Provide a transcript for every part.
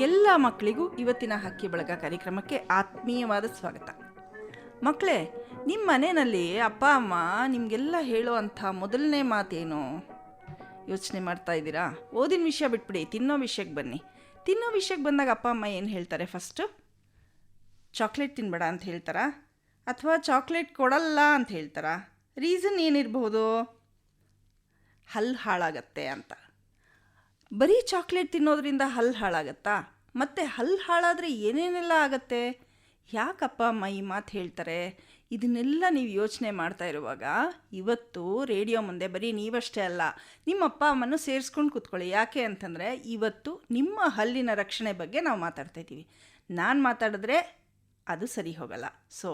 ಎಲ್ಲ ಮಕ್ಕಳಿಗೂ ಇವತ್ತಿನ ಹಕ್ಕಿ ಬಳಗ ಕಾರ್ಯಕ್ರಮಕ್ಕೆ ಆತ್ಮೀಯವಾದ ಸ್ವಾಗತ. ಮಕ್ಕಳೇ ನಿಮ್ಮ ಮನೆಯಲ್ಲಿ ಅಪ್ಪ, ಅಮ್ಮ ನಿಮಗೆಲ್ಲ ಹೇಳೋ ಅಂಥ ಮೊದಲನೇ ಮಾತೇನು? ಯೋಚನೆ ಮಾಡ್ತಾ ಇದ್ದೀರಾ? ಓದಿನ ವಿಷಯ ಬಿಟ್ಬಿಡಿ, ತಿನ್ನೋ ವಿಷಯಕ್ಕೆ ಬನ್ನಿ. ತಿನ್ನೋ ವಿಷಯಕ್ಕೆ ಬಂದಾಗ ಅಪ್ಪ, ಅಮ್ಮ ಏನು ಹೇಳ್ತಾರೆ ಫಸ್ಟು? ಚಾಕ್ಲೇಟ್ ತಿನ್ಬೇಡ ಅಂತ ಹೇಳ್ತಾರಾ? ಅಥವಾ ಚಾಕ್ಲೇಟ್ ಕೊಡಲ್ಲ ಅಂತ ಹೇಳ್ತಾರಾ? ರೀಸನ್ ಏನಿರಬಹುದು? ಹಲ್ಲು ಹಾಳಾಗತ್ತೆ ಅಂತ. ಬರೀ ಚಾಕ್ಲೇಟ್ ತಿನ್ನೋದ್ರಿಂದ ಹಲ್ಲು ಹಾಳಾಗತ್ತಾ? ಮತ್ತು ಹಲ್ಲು ಹಾಳಾದರೆ ಏನೇನೆಲ್ಲ ಆಗತ್ತೆ? ಯಾಕಪ್ಪ ಅಮ್ಮ ಈ ಮಾತು ಹೇಳ್ತಾರೆ? ಇದನ್ನೆಲ್ಲ ನೀವು ಯೋಚನೆ ಮಾಡ್ತಾ ಇರುವಾಗ ಇವತ್ತು ರೇಡಿಯೋ ಮುಂದೆ ಬರೀ ನೀವಷ್ಟೇ ಅಲ್ಲ, ನಿಮ್ಮ ಅಪ್ಪ ಅಮ್ಮನ್ನು ಸೇರಿಸ್ಕೊಂಡು ಕೂತ್ಕೊಳ್ಳಿ. ಯಾಕೆ ಅಂತಂದರೆ ಇವತ್ತು ನಿಮ್ಮ ಹಲ್ಲಿನ ರಕ್ಷಣೆ ಬಗ್ಗೆ ನಾವು ಮಾತಾಡ್ತಾ ಇದ್ದೀವಿ. ನಾನು ಮಾತಾಡಿದ್ರೆ ಅದು ಸರಿ ಹೋಗಲ್ಲ. ಸೊ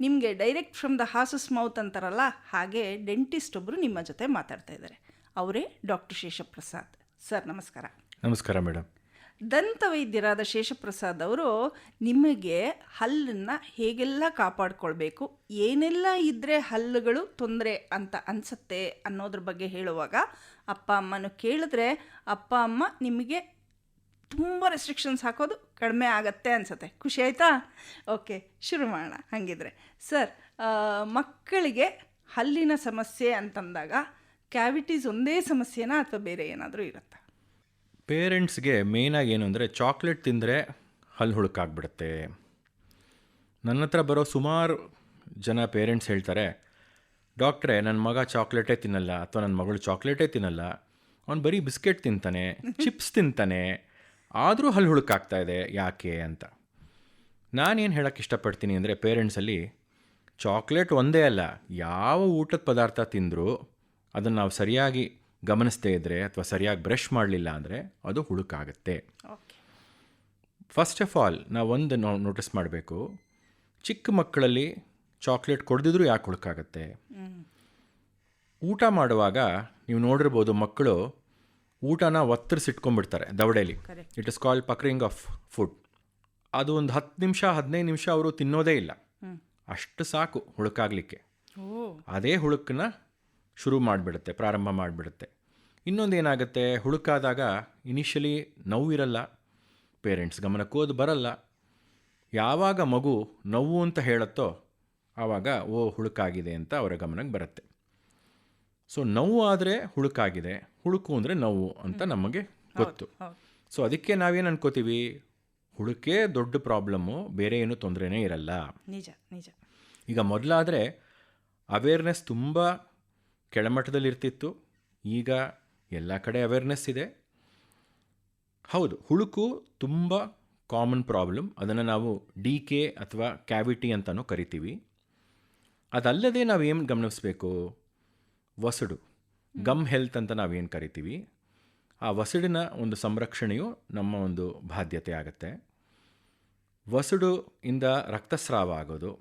ನಿಮಗೆ direct from the horse's mouth ಅಂತಾರಲ್ಲ, ಹಾಗೆ ಡೆಂಟಿಸ್ಟ್ ಒಬ್ಬರು ನಿಮ್ಮ ಜೊತೆ ಮಾತಾಡ್ತಾ ಇದ್ದಾರೆ. ಅವರೇ ಡಾಕ್ಟರ್ ಶೇಷಪ್ರಸಾದ್. ಸರ್ ನಮಸ್ಕಾರ. ನಮಸ್ಕಾರ ಮೇಡಮ್. ದಂತ ವೈದ್ಯರಾದ ಶೇಷಪ್ರಸಾದ್ ಅವರು ನಿಮಗೆ ಹಲ್ಲನ್ನು ಹೇಗೆಲ್ಲ ಕಾಪಾಡಿಕೊಳ್ಬೇಕು ಏನೆಲ್ಲ ಇದ್ದರೆ ಹಲ್ಲುಗಳು ತೊಂದರೆ ಅಂತ ಅನಿಸುತ್ತೆ ಅನ್ನೋದ್ರ ಬಗ್ಗೆ ಹೇಳುವಾಗ ಅಪ್ಪ ಅಮ್ಮನ ಕೇಳಿದ್ರೆ ಅಪ್ಪ ಅಮ್ಮ ನಿಮಗೆ ತುಂಬ ರೆಸ್ಟ್ರಿಕ್ಷನ್ಸ್ ಹಾಕೋದು ಕಡಿಮೆ ಆಗತ್ತೆ ಅನಿಸುತ್ತೆ. ಖುಷಿ ಆಯಿತಾ? ಓಕೆ ಶುರು ಮಾಡೋಣ. ಹಾಗಿದ್ರೆ ಸರ್ ಮಕ್ಕಳಿಗೆ ಹಲ್ಲಿನ ಸಮಸ್ಯೆ ಅಂತಂದಾಗ ಕ್ಯಾವಿಟೀಸ್ ಒಂದೇ ಸಮಸ್ಯೆನಾ ಅಥವಾ ಬೇರೆ ಏನಾದರೂ ಇರುತ್ತಾ? ಪೇರೆಂಟ್ಸ್ಗೆ ಮೇಯ್ನಾಗಿ ಏನು ಅಂದರೆ ಚಾಕ್ಲೇಟ್ ತಿಂದರೆ ಹಲ್ಲು ಹುಳುಕಾಗ್ಬಿಡುತ್ತೆ. ನನ್ನ ಹತ್ರ ಬರೋ ಸುಮಾರು ಜನ ಪೇರೆಂಟ್ಸ್ ಹೇಳ್ತಾರೆ ಡಾಕ್ಟ್ರೇ ನನ್ನ ಮಗ ಚಾಕ್ಲೇಟೇ ತಿನ್ನಲ್ಲ ಅಥವಾ ನನ್ನ ಮಗಳು ಚಾಕ್ಲೇಟೇ ತಿನ್ನಲ್ಲ. ಅವ್ನು ಬರೀ ಬಿಸ್ಕೆಟ್ ತಿಂತಾನೆ ಚಿಪ್ಸ್ ತಿಂತಾನೆ ಆದರೂ ಹಲ್ಲು ಹುಳುಕಾಗ್ತಾ ಇದೆ ಯಾಕೆ ಅಂತ. ನಾನೇನು ಹೇಳೋಕ್ಕೆ ಇಷ್ಟಪಡ್ತೀನಿ ಅಂದರೆ ಪೇರೆಂಟ್ಸಲ್ಲಿ ಚಾಕ್ಲೇಟ್ ಒಂದೇ ಅಲ್ಲ ಯಾವ ಊಟದ ಪದಾರ್ಥ ತಿಂದರೂ ಅದನ್ನು ನಾವು ಸರಿಯಾಗಿ ಗಮನಿಸದೇ ಇದ್ದರೆ ಅಥವಾ ಸರಿಯಾಗಿ ಬ್ರಷ್ ಮಾಡಲಿಲ್ಲ ಅಂದರೆ ಅದು ಹುಳುಕಾಗುತ್ತೆ. ಫಸ್ಟ್ ಆಫ್ ಆಲ್ ನಾವು ಒಂದು ನಾವು ನೋಟಿಸ್ ಮಾಡಬೇಕು. ಚಿಕ್ಕ ಮಕ್ಕಳಲ್ಲಿ ಚಾಕ್ಲೇಟ್ ಕೊಡದಿದ್ರೂ ಯಾಕೆ ಹುಳುಕಾಗುತ್ತೆ? ಊಟ ಮಾಡುವಾಗ ನೀವು ನೋಡಿರ್ಬೋದು ಮಕ್ಕಳು ಊಟನ ಒತ್ತರಿಸಿಟ್ಕೊಂಡ್ಬಿಡ್ತಾರೆ ದವಡೆಯಲ್ಲಿ. It is called puckering of food ಅದು ಒಂದು ಹತ್ತು ನಿಮಿಷ ಹದಿನೈದು ನಿಮಿಷ ಅವರು ತಿನ್ನೋದೇ ಇಲ್ಲ. ಅಷ್ಟು ಸಾಕು ಹುಳುಕಾಗಲಿಕ್ಕೆ. ಅದೇ ಹುಳುಕನ್ನ ಶುರು ಮಾಡಿಬಿಡುತ್ತೆ ಪ್ರಾರಂಭ ಮಾಡಿಬಿಡುತ್ತೆ. ಇನ್ನೊಂದು ಏನಾಗುತ್ತೆ? ಹುಳುಕಾದಾಗ ಇನಿಷಿಯಲಿ ನೋವಿರಲ್ಲ ಪೇರೆಂಟ್ಸ್ ಗಮನಕ್ಕೂ ಅದು ಬರಲ್ಲ. ಯಾವಾಗ ಮಗು ನೋವು ಅಂತ ಹೇಳುತ್ತೋ ಆವಾಗ ಓ ಹುಳುಕಾಗಿದೆ ಅಂತ ಅವರ ಗಮನಕ್ಕೆ ಬರುತ್ತೆ. ಸೊ ನೋವು ಆದರೆ ಹುಳುಕಾಗಿದೆ ಹುಳುಕು ಅಂದರೆ ನೋವು ಅಂತ ನಮಗೆ ಗೊತ್ತು. ಸೊ ಅದಕ್ಕೆ ನಾವೇನು ಅನ್ಕೋತೀವಿ? ಹುಳುಕೇ ದೊಡ್ಡ ಪ್ರಾಬ್ಲಮ್ಮು ಬೇರೆ ಏನು ತೊಂದರೆನೇ ಇರಲ್ಲ. ನಿಜ ನಿಜ. ಈಗ ಮೊದಲಾದರೆ ಅವೇರ್ನೆಸ್ ತುಂಬ ಕೆಳಮಟ್ಟದಲ್ಲಿರ್ತಿತ್ತು. ಈಗ ಎಲ್ಲ ಕಡೆ ಅವೇರ್ನೆಸ್ ಇದೆ. ಹೌದು, ಹುಳುಕು ತುಂಬ ಕಾಮನ್ ಪ್ರಾಬ್ಲಮ್ ಅದನ್ನು ನಾವು ಡಿ ಕೆ ಅಥವಾ ಕ್ಯಾವಿಟಿ ಅಂತಲೂ ಕರಿತೀವಿ. ಅದಲ್ಲದೆ ನಾವೇನು ಗಮನಿಸಬೇಕು? ವಸಡು ಗಮ್ ಹೆಲ್ತ್ ಅಂತ ನಾವೇನು ಕರಿತೀವಿ? ಆ ವಸಡಿನ ಒಂದು ಸಂರಕ್ಷಣೆಯು ನಮ್ಮ ಒಂದು ಬಾಧ್ಯತೆ ಆಗುತ್ತೆ. ವಸಡು ಇಂದ ರಕ್ತಸ್ರಾವ ಆಗೋದು.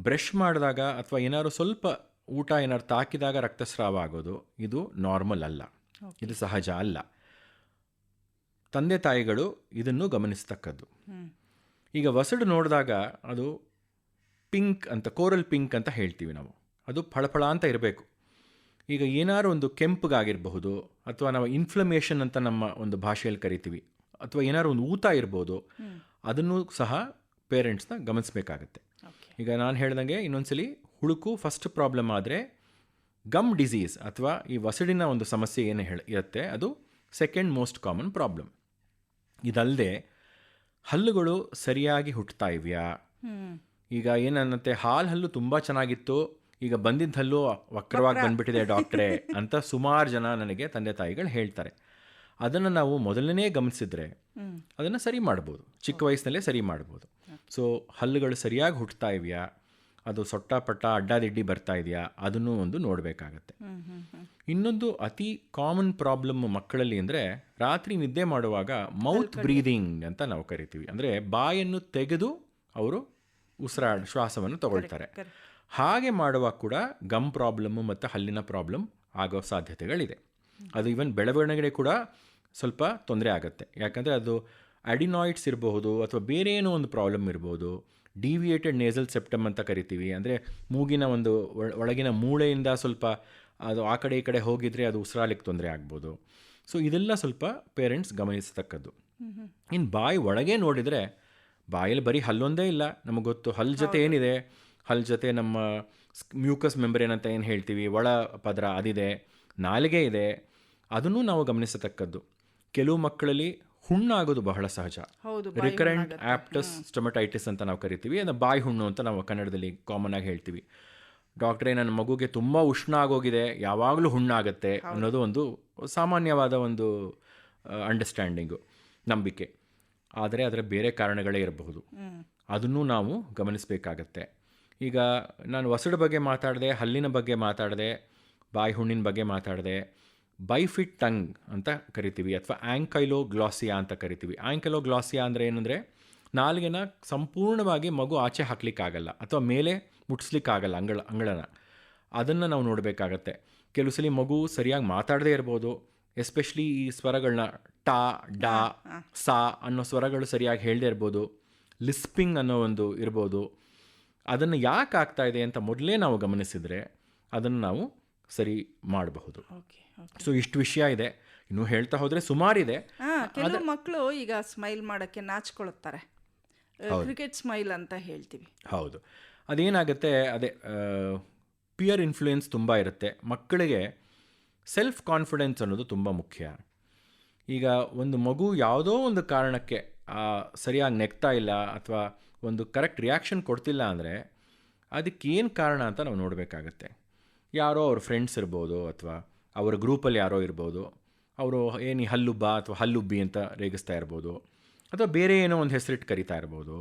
ಬ್ರಷ್ ಮಾಡಿದಾಗ ಅಥವಾ ಏನಾದ್ರು ಸ್ವಲ್ಪ ಊಟ ಏನಾದ್ರು ತಾಕಿದಾಗ ರಕ್ತಸ್ರಾವ ಆಗೋದು ಇದು ನಾರ್ಮಲ್ ಅಲ್ಲ. ಇದು ಸಹಜ ಅಲ್ಲ. ತಂದೆ ತಾಯಿಗಳು ಇದನ್ನು ಗಮನಿಸ್ತಕ್ಕದ್ದು. ಈಗ ವಸಡು ನೋಡಿದಾಗ ಅದು ಪಿಂಕ್ ಅಂತ ಕೋರಲ್ ಪಿಂಕ್ ಅಂತ ಹೇಳ್ತೀವಿ ನಾವು. ಅದು ಫಳಫಳ ಅಂತ ಇರಬೇಕು. ಈಗ ಏನಾದ್ರು ಒಂದು ಕೆಂಪಗಾಗಿರಬಹುದು ಅಥವಾ ನಾವು ಇನ್ಫ್ಲಮೇಷನ್ ಅಂತ ನಮ್ಮ ಒಂದು ಭಾಷೆಯಲ್ಲಿ ಕರಿತೀವಿ ಅಥವಾ ಏನಾದ್ರು ಒಂದು ಊತ ಇರ್ಬೋದು ಅದನ್ನು ಸಹ ಪೇರೆಂಟ್ಸ್ನ ಗಮನಿಸಬೇಕಾಗತ್ತೆ. ಈಗ ನಾನು ಹೇಳ್ದಂಗೆ ಇನ್ನೊಂದ್ಸಲಿ ಹುಳುಕು ಫಸ್ಟ್ ಪ್ರಾಬ್ಲಮ್ ಆದರೆ ಗಮ್ ಡಿಸೀಸ್ ಅಥವಾ ಈ ವಸಡಿನ ಒಂದು ಸಮಸ್ಯೆ ಏನು ಹೇಳಿ ಇರುತ್ತೆ ಅದು ಸೆಕೆಂಡ್ ಮೋಸ್ಟ್ ಕಾಮನ್ ಪ್ರಾಬ್ಲಮ್ ಇದಲ್ಲದೆ ಹಲ್ಲುಗಳು ಸರಿಯಾಗಿ ಹುಟ್ಟುತ್ತಾ ಇವೆಯಾ? ಈಗ ಏನನ್ನತ್ತೆ ಹಾಲು ಹಲ್ಲು ತುಂಬ ಚೆನ್ನಾಗಿತ್ತು ಈಗ ಬಂದಿದ್ದ ಹಲ್ಲು ವಕ್ರವಾಗಿ ಬಂದ್ಬಿಟ್ಟಿದೆ ಡಾಕ್ಟ್ರೆ ಅಂತ ಸುಮಾರು ಜನ ನನಗೆ ತಂದೆ ತಾಯಿಗಳು ಹೇಳ್ತಾರೆ. ಅದನ್ನು ನಾವು ಮೊದಲನೇ ಗಮನಿಸಿದ್ರೆ. ಅದನ್ನು ಸರಿ ಮಾಡ್ಬೋದು. ಚಿಕ್ಕ ವಯಸ್ಸಿನಲ್ಲೇ ಸರಿ ಮಾಡ್ಬೋದು. ಸೊ ಹಲ್ಲುಗಳು ಸರಿಯಾಗಿ ಹುಟ್ಟುತ್ತಾ ಇದೆಯಾ ಅದು ಸೊಟ್ಟ ಪಟ್ಟ ಅಡ್ಡಾದಿಡ್ಡಿ ಬರ್ತಾ ಇದೆಯಾ ಅದನ್ನು ಒಂದು ನೋಡಬೇಕಾಗತ್ತೆ. ಇನ್ನೊಂದು ಅತಿ ಕಾಮನ್ ಪ್ರಾಬ್ಲಮ್ ಮಕ್ಕಳಲ್ಲಿ ಅಂದರೆ ರಾತ್ರಿ ನಿದ್ದೆ ಮಾಡುವಾಗ ಮೌತ್ ಬ್ರೀದಿಂಗ್ ಅಂತ ನಾವು ಕರಿತೀವಿ. ಅಂದರೆ ಬಾಯನ್ನು ತೆಗೆದು ಅವರು ಉಸಿರಾ ಶ್ವಾಸವನ್ನು ತಗೊಳ್ತಾರೆ. ಹಾಗೆ ಮಾಡುವಾಗ ಕೂಡ ಗಮ್ ಪ್ರಾಬ್ಲಮ್ಮು ಮತ್ತು ಹಲ್ಲಿನ ಪ್ರಾಬ್ಲಮ್ ಆಗೋ ಸಾಧ್ಯತೆಗಳಿದೆ. ಅದು ಈವನ್ ಬೆಳವಣಿಗೆ ಕೂಡ ಸ್ವಲ್ಪ ತೊಂದರೆ ಆಗುತ್ತೆ. ಯಾಕಂದರೆ ಅದು ಅಡಿನಾಯ್ಡ್ಸ್ ಇರಬಹುದು ಅಥವಾ ಬೇರೆ ಏನೋ ಒಂದು ಪ್ರಾಬ್ಲಮ್ ಇರ್ಬೋದು. ಡಿವಿಯೇಟೆಡ್ ನೇಸಲ್ ಸೆಪ್ಟಮ್ ಅಂತ ಕರಿತೀವಿ. ಅಂದರೆ ಮೂಗಿನ ಒಂದು ಒಳಗಿನ ಮೂಳೆಯಿಂದ ಸ್ವಲ್ಪ ಅದು ಆ ಕಡೆ ಈ ಕಡೆ ಹೋಗಿದ್ರೆ ಅದು ಉಸಿರಾಲಿಕ್ಕೆ ತೊಂದರೆ ಆಗ್ಬೋದು. ಸೊ ಇದೆಲ್ಲ ಸ್ವಲ್ಪ ಪೇರೆಂಟ್ಸ್ ಗಮನಿಸತಕ್ಕದ್ದು. ಇನ್ನು ಬಾಯಿ ಒಳಗೆ ನೋಡಿದರೆ ಬಾಯಲ್ಲಿ ಬರೀ ಹಲ್ಲೊಂದೇ ಇಲ್ಲ. ನಮಗೆ ಗೊತ್ತು ಹಲ್ ಜೊತೆ ಏನಿದೆ? ಹಲ್ ಜೊತೆ ನಮ್ಮ ಮ್ಯೂಕಸ್ ಮೆಂಬ್ರೇನ್ ಅಂತ ಏನು ಹೇಳ್ತೀವಿ? ಒಳ ಪದರ ಅದಿದೆ ನಾಲಿಗೆ ಇದೆ. ಅದನ್ನು ನಾವು ಗಮನಿಸತಕ್ಕದ್ದು. ಕೆಲವು ಮಕ್ಕಳಲ್ಲಿ ಹುಣ್ಣಾಗೋದು ಬಹಳ ಸಹಜ. ಹೌದು ರಿಕರೆಂಟ್ ಆಪ್ಟಸ್ ಸ್ಟೊಮಟೈಟಿಸ್ ಅಂತ ನಾವು ಕರಿತೀವಿ. ಅಂದರೆ ಬಾಯಿ ಹುಣ್ಣು ಅಂತ ನಾವು ಕನ್ನಡದಲ್ಲಿ ಕಾಮನ್ ಆಗಿ ಹೇಳ್ತೀವಿ. ಡಾಕ್ಟ್ರೇ ನನ್ನ ಮಗುಗೆ ತುಂಬ ಉಷ್ಣ ಆಗೋಗಿದೆ ಯಾವಾಗಲೂ ಹುಣ್ಣಾಗತ್ತೆ ಅನ್ನೋದು ಒಂದು ಸಾಮಾನ್ಯವಾದ ಒಂದು ಅಂಡರ್ಸ್ಟ್ಯಾಂಡಿಂಗು ನಂಬಿಕೆ. ಆದರೆ ಅದರ ಬೇರೆ ಕಾರಣಗಳೇ ಇರಬಹುದು. ಅದನ್ನು ನಾವು ಗಮನಿಸಬೇಕಾಗತ್ತೆ. ಈಗ ನಾನು ಒಸಡು ಬಗ್ಗೆ ಮಾತಾಡಿದೆ ಹಲ್ಲಿನ ಬಗ್ಗೆ ಮಾತಾಡಿದೆ ಬಾಯಿ ಹುಣ್ಣಿನ ಬಗ್ಗೆ ಮಾತಾಡಿದೆ ಬೈಫಿಟ್ ಟಂಗ್ ಅಂತ ಕರಿತೀವಿ ಅಥವಾ ಆ್ಯಂಕೈಲೋ ಗ್ಲಾಸಿಯಾ ಅಂತ ಕರಿತೀವಿ. ಆ್ಯಂಕೈಲೋ ಗ್ಲಾಸಿಯಾ ಅಂದರೆ ಏನಂದರೆ ನಾಲ್ಗೆನ ಸಂಪೂರ್ಣವಾಗಿ ಮಗು ಆಚೆ ಹಾಕ್ಲಿಕ್ಕಾಗಲ್ಲ ಅಥವಾ ಮೇಲೆ ಮುಟ್ಸ್ಲಿಕ್ಕಾಗಲ್ಲ ಅಂಗಳ ಅಂಗಳನ. ಅದನ್ನು ನಾವು ನೋಡಬೇಕಾಗತ್ತೆ. ಕೆಲವು ಸಲ ಮಗು ಸರಿಯಾಗಿ ಮಾತಾಡದೇ ಇರ್ಬೋದು. ಎಸ್ಪೆಷಲಿ ಈ ಸ್ವರಗಳನ್ನ ಟಾ ಡಾ ಸಾ ಅನ್ನೋ ಸ್ವರಗಳು ಸರಿಯಾಗಿ ಹೇಳದೇ ಇರ್ಬೋದು. ಲಿಸ್ಪಿಂಗ್ ಅನ್ನೋ ಒಂದು ಇರ್ಬೋದು. ಅದನ್ನು ಯಾಕೆ ಆಗ್ತಾ ಇದೆ ಅಂತ ಮೊದಲೇ ನಾವು ಗಮನಿಸಿದರೆ ಅದನ್ನು ನಾವು ಸರಿ ಮಾಡಬಹುದು. ಸೊ ಇಷ್ಟು ವಿಷಯ ಇದೆ. ಇನ್ನು ಹೇಳ್ತಾ ಹೋದರೆ ಸುಮಾರಿದೆ ಕೆಲವು ಮಕ್ಕಳು ಈಗ ಸ್ಮೈಲ್ ಮಾಡೋಕ್ಕೆ ನಾಚ್ಕೊಳ್ತಾರೆ ಕ್ರಿಕೆಟ್ ಸ್ಮೈಲ್ ಅಂತ ಹೇಳ್ತೀವಿ. ಹೌದು. ಅದೇನಾಗುತ್ತೆ ಅದೇ ಪಿಯರ್ ಇನ್ಫ್ಲೂಯೆನ್ಸ್ ತುಂಬ ಇರುತ್ತೆ. ಮಕ್ಕಳಿಗೆ ಸೆಲ್ಫ್ ಕಾನ್ಫಿಡೆನ್ಸ್ ಅನ್ನೋದು ತುಂಬ ಮುಖ್ಯ. ಈಗ ಒಂದು ಮಗು ಯಾವುದೋ ಒಂದು ಕಾರಣಕ್ಕೆ ಸರಿಯಾಗಿ ನೆಗ್ತಾ ಇಲ್ಲ ಅಥವಾ ಒಂದು ಕರೆಕ್ಟ್ ರಿಯಾಕ್ಷನ್ ಕೊಡ್ತಿಲ್ಲ ಅಂದರೆ ಅದಕ್ಕೇನು ಕಾರಣ ಅಂತ ನಾವು ನೋಡಬೇಕಾಗತ್ತೆ. ಯಾರೋ ಅವ್ರ ಫ್ರೆಂಡ್ಸ್ ಇರ್ಬೋದು ಅಥವಾ ಅವರ ಗ್ರೂಪಲ್ಲಿ ಯಾರೋ ಇರ್ಬೋದು ಅವರು ಏನು ಹಲ್ಲುಬ್ಬ ಅಥವಾ ಹಲ್ಲುಬ್ಬಿ ಅಂತ ರೇಗಿಸ್ತಾ ಇರ್ಬೋದು ಅಥವಾ ಬೇರೆ ಏನೋ ಒಂದು ಹೆಸರಿಟ್ಟು ಕರಿತಾ ಇರ್ಬೋದು.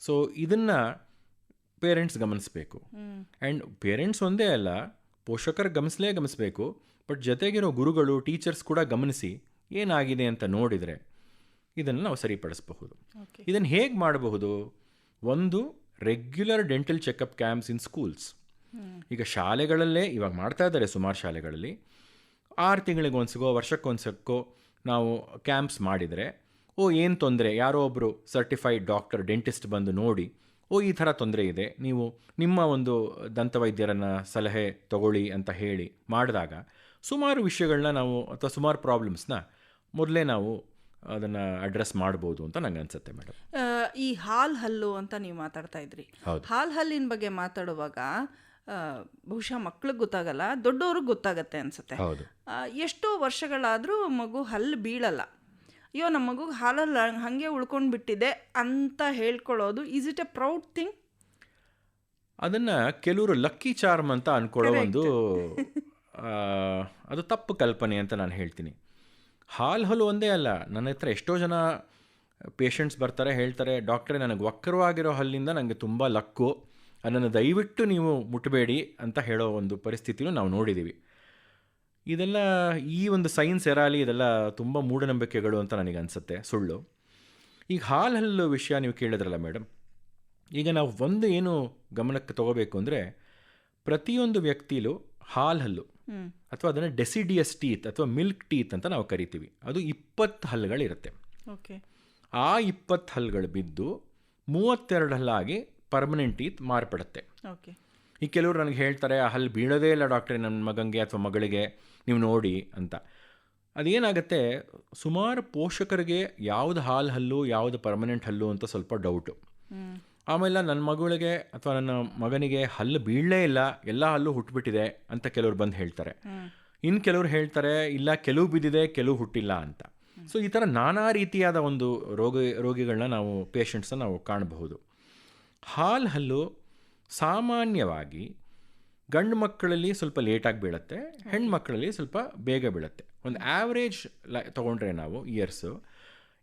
ಸೊ ಇದನ್ನು ಪೇರೆಂಟ್ಸ್ ಗಮನಿಸಬೇಕು. ಆ್ಯಂಡ್ ಪೇರೆಂಟ್ಸ್ ಒಂದೇ ಅಲ್ಲ ಪೋಷಕರು ಗಮನಿಸಲೇ ಗಮನಿಸಬೇಕು ಬಟ್ ಜೊತೆಗಿರೋ ಗುರುಗಳು ಟೀಚರ್ಸ್ ಕೂಡ ಗಮನಿಸಿ ಏನಾಗಿದೆ ಅಂತ ನೋಡಿದರೆ ಇದನ್ನು ನಾವು ಸರಿಪಡಿಸಬಹುದು. ಇದನ್ನು ಹೇಗೆ ಮಾಡಬಹುದು? ಒಂದು regular dental checkup camps in schools ಈಗ ಶಾಲೆಗಳಲ್ಲೇ ಇವಾಗ ಮಾಡ್ತಾ ಇದ್ದಾರೆ ಸುಮಾರು ಶಾಲೆಗಳಲ್ಲಿ. ಆರು ತಿಂಗಳಿಗೆ ಒಂದ್ಸಗೋ ವರ್ಷಕ್ಕೊಂದ್ಸಕ್ಕೋ ನಾವು ಕ್ಯಾಂಪ್ಸ್ ಮಾಡಿದರೆ ಓ ಏನು ತೊಂದರೆ? ಯಾರೋ ಒಬ್ಬರು ಸರ್ಟಿಫೈಡ್ ಡಾಕ್ಟರ್ ಡೆಂಟಿಸ್ಟ್ ಬಂದು ನೋಡಿ ಓ ಈ ಥರ ತೊಂದರೆ ಇದೆ. ನೀವು ನಿಮ್ಮ ಒಂದು ದಂತವೈದ್ಯರನ್ನು ಸಲಹೆ ತಗೊಳ್ಳಿ ಅಂತ ಹೇಳಿ ಮಾಡಿದಾಗ ಸುಮಾರು ವಿಷಯಗಳನ್ನ ನಾವು ಅಥವಾ ಸುಮಾರು ಪ್ರಾಬ್ಲಮ್ಸ್ನ ಮೊದಲೇ ನಾವು ಅದನ್ನು ಅಡ್ರೆಸ್ ಮಾಡ್ಬೋದು ಅಂತ ನಂಗೆ ಅನ್ಸುತ್ತೆ ಮೇಡಮ್ ಈ ಹಾಲ್ ಹಲ್ಲು ಅಂತ ನೀವು ಮಾತಾಡ್ತಾ ಇದ್ರಿ. ಹೌದು. ಹಾಲ್ ಹಲ್ಲಿನ ಬಗ್ಗೆ ಮಾತಾಡುವಾಗ ಬಹುಶಃ ಮಕ್ಳಿಗೆ ಗೊತ್ತಾಗಲ್ಲ ದೊಡ್ಡವ್ರಿಗೆ ಗೊತ್ತಾಗತ್ತೆ ಅನ್ಸುತ್ತೆ. ಎಷ್ಟೋ ವರ್ಷಗಳಾದರೂ ಮಗು ಹಲ್ಲು ಬೀಳಲ್ಲ. ಅಯ್ಯೋ ನಮ್ಮ ಮಗು ಹಾಲಲ್ಲಿ ಹಾಗೆ ಉಳ್ಕೊಂಡು ಬಿಟ್ಟಿದೆ ಅಂತ ಹೇಳ್ಕೊಳ್ಳೋದು is it a proud thing ಅದನ್ನು ಕೆಲವರು ಲಕ್ಕಿ ಚಾರ್ಮ್ ಅಂತ ಅನ್ಕೊಳ್ಳೋ ಒಂದು ಅದು ತಪ್ಪು ಕಲ್ಪನೆ ಅಂತ ನಾನು ಹೇಳ್ತೀನಿ. ಹಾಲು ಹಲ್ಲು ಒಂದೇ ಅಲ್ಲ ನನ್ನ ಹತ್ರ ಎಷ್ಟೋ ಜನ ಪೇಷಂಟ್ಸ್ ಬರ್ತಾರೆ ಹೇಳ್ತಾರೆ ಡಾಕ್ಟ್ರೇ ನನಗೆ ವಕ್ರವಾಗಿರೋ ಹಲ್ಲಿಂದ ನನಗೆ ತುಂಬ ಲಕ್ಕು ಅದನ್ನು ದಯವಿಟ್ಟು ನೀವು ಮುಟ್ಟಬೇಡಿ ಅಂತ ಹೇಳೋ ಒಂದು ಪರಿಸ್ಥಿತಿನೂ ನಾವು ನೋಡಿದ್ದೀವಿ. ಇದೆಲ್ಲ ಈ ಒಂದು ಸೈನ್ಸ್ ಎರಾಲಿ ಇದೆಲ್ಲ ತುಂಬ ಮೂಢನಂಬಿಕೆಗಳು ಅಂತ ನನಗೆ ಅನಿಸುತ್ತೆ ಸುಳ್ಳು. ಈಗ ಹಾಲು ಹಲ್ಲು ವಿಷಯ ನೀವು ಕೇಳಿದ್ರಲ್ಲ ಮೇಡಮ್ ಈಗ ನಾವು ಒಂದು ಏನು ಗಮನಕ್ಕೆ ತಗೋಬೇಕು ಅಂದರೆ ಪ್ರತಿಯೊಂದು ವ್ಯಕ್ತಿಲೂ ಹಾಲು ಹಲ್ಲು ಅಥವಾ ಅದನ್ನು ಡೆಸಿಡಿಯಸ್ ಟೀತ್ ಅಥವಾ ಮಿಲ್ಕ್ ಟೀತ್ ಅಂತ ನಾವು ಕರಿತೀವಿ. ಅದು ಇಪ್ಪತ್ತು ಹಲ್ಲುಗಳಿರುತ್ತೆ. ಓಕೆ. ಆ ಇಪ್ಪತ್ತು ಹಲ್ಲುಗಳು ಬಿದ್ದು ಮೂವತ್ತೆರಡು ಹಲ್ಲಾಗಿ ಪರ್ಮನೆಂಟ್ ಟೀತ್ ಮಾರ್ಪಡುತ್ತೆ. ಓಕೆ ಈ ಕೆಲವರು ನನಗೆ ಹೇಳ್ತಾರೆ ಆ ಹಲ್ಲು ಬೀಳೋದೇ ಇಲ್ಲ ಡಾಕ್ಟ್ರೆ ನನ್ನ ಮಗನಿಗೆ ಅಥವಾ ಮಗಳಿಗೆ ನೀವು ನೋಡಿ ಅಂತ. ಅದೇನಾಗುತ್ತೆ ಸುಮಾರು ಪೋಷಕರಿಗೆ ಯಾವುದು ಹಾಲು ಹಲ್ಲು ಯಾವುದು ಪರ್ಮನೆಂಟ್ ಹಲ್ಲು ಅಂತ ಸ್ವಲ್ಪ ಡೌಟು ಆಮೇಲೆ ನನ್ನ ಮಗಳಿಗೆ ಅಥವಾ ನನ್ನ ಮಗನಿಗೆ ಹಲ್ಲು ಬೀಳಲೇ ಇಲ್ಲ ಎಲ್ಲ ಹಲ್ಲು ಹುಟ್ಟುಬಿಟ್ಟಿದೆ ಅಂತ ಕೆಲವರು ಬಂದು ಹೇಳ್ತಾರೆ. ಇನ್ನು ಕೆಲವರು ಹೇಳ್ತಾರೆ ಇಲ್ಲ ಕೆಲವು ಬಿದ್ದಿದೆ ಕೆಲವು ಹುಟ್ಟಿಲ್ಲ ಅಂತ. ಸೊ ಈ ಥರ ನಾನಾ ರೀತಿಯಾದ ಒಂದು ರೋಗ ರೋಗಿಗಳನ್ನ ನಾವು ಪೇಷಂಟ್ಸನ್ನ ನಾವು ಕಾಣಬಹುದು. ಹಾಲು ಹಲ್ಲು ಸಾಮಾನ್ಯವಾಗಿ ಗಂಡು ಮಕ್ಕಳಲ್ಲಿ ಸ್ವಲ್ಪ ಲೇಟಾಗಿ ಬೀಳುತ್ತೆ ಹೆಣ್ಣು ಮಕ್ಕಳಲ್ಲಿ ಸ್ವಲ್ಪ ಬೇಗ ಬೀಳುತ್ತೆ. ಒಂದು ಆ್ಯಾವ್ರೇಜ್ ಲೈ ತೊಗೊಂಡ್ರೆ ನಾವು years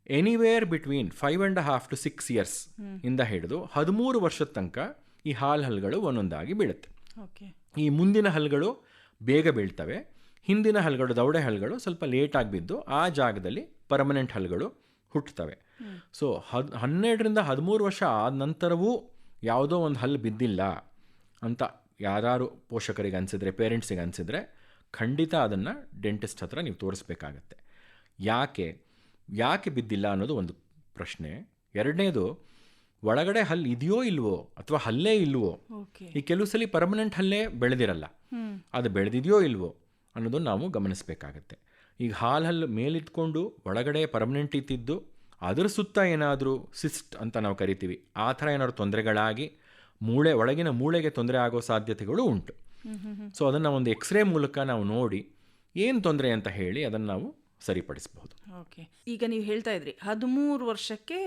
anywhere between five and half to six years ಇಂದ ಹಿಡಿದು ಹದಿಮೂರು ವರ್ಷದ ತನಕ ಈ ಹಾಲು ಹಲ್ಗಳು ಒಂದೊಂದಾಗಿ ಬೀಳುತ್ತೆ. ಓಕೆ ಈ ಮುಂದಿನ ಹಲ್ಗಳು ಬೇಗ ಬೀಳ್ತವೆ ಹಿಂದಿನ ಹಲ್ಗಳು ದೌಡೆ ಹಲ್ಗಳು ಸ್ವಲ್ಪ ಲೇಟಾಗಿ ಬಿದ್ದು ಆ ಜಾಗದಲ್ಲಿ ಪರ್ಮನೆಂಟ್ ಹಲ್ಗಳು ಹುಟ್ಟುತ್ತವೆ. ಸೊ ಹದ್ ಹನ್ನೆರಡರಿಂದ ಹದಿಮೂರು ವರ್ಷ ಆದ ನಂತರವೂ ಯಾವುದೋ ಒಂದು ಹಲ್ಲು ಬಿದ್ದಿಲ್ಲ ಅಂತ ಯಾರು ಪೋಷಕರಿಗೆ ಅನಿಸಿದ್ರೆ ಪೇರೆಂಟ್ಸಿಗೆ ಅನಿಸಿದ್ರೆ ಖಂಡಿತ ಅದನ್ನು ಡೆಂಟಿಸ್ಟ್ ಹತ್ರ ನೀವು ತೋರಿಸ್ಬೇಕಾಗತ್ತೆ. ಯಾಕೆ? ಯಾಕೆ ಬಿದ್ದಿಲ್ಲ ಅನ್ನೋದು ಒಂದು ಪ್ರಶ್ನೆ. ಎರಡನೇದು ಒಳಗಡೆ ಹಲ್ಲು ಇದೆಯೋ ಇಲ್ವೋ ಅಥವಾ ಹಲ್ಲೇ ಇಲ್ವೋ ಈ ಕೆಲವು ಸಲ ಪರ್ಮನೆಂಟ್ ಹಲ್ಲೇ ಬೆಳೆದಿರಲ್ಲ. ಅದು ಬೆಳೆದಿದೆಯೋ ಇಲ್ವೋ ಅನ್ನೋದನ್ನು ನಾವು ಗಮನಿಸಬೇಕಾಗತ್ತೆ. ಈಗ ಹಾಲಲ್ಲಿ ಹಲ್ಲು ಮೇಲಿತ್ಕೊಂಡು ಒಳಗಡೆ ಪರ್ಮನೆಂಟ್ ಇತ್ತಿದ್ದು ಅದರ ಸುತ್ತ ಏನಾದರೂ ಸಿಸ್ಟ್ ಅಂತ ನಾವು ಕರಿತೀವಿ. ಆ ಥರ ಏನಾದ್ರು ತೊಂದರೆಗಳಾಗಿ ಮೂಳೆ ಒಳಗಿನ ಮೂಳೆಗೆ ತೊಂದರೆ ಆಗೋ ಸಾಧ್ಯತೆಗಳು ಉಂಟು. ಸೊ ಅದನ್ನು ಒಂದು ಎಕ್ಸ್ರೇ ಮೂಲಕ ನಾವು ನೋಡಿ ಏನು ತೊಂದರೆ ಅಂತ ಹೇಳಿ ಅದನ್ನು ನಾವು ಸರಿಪಡಿಸಬಹುದು. ಓಕೆ. ಈಗ ನೀವು ಹೇಳ್ತಾ ಇದ್ರಿ ಹದಿಮೂರು ವರ್ಷಕ್ಕೆ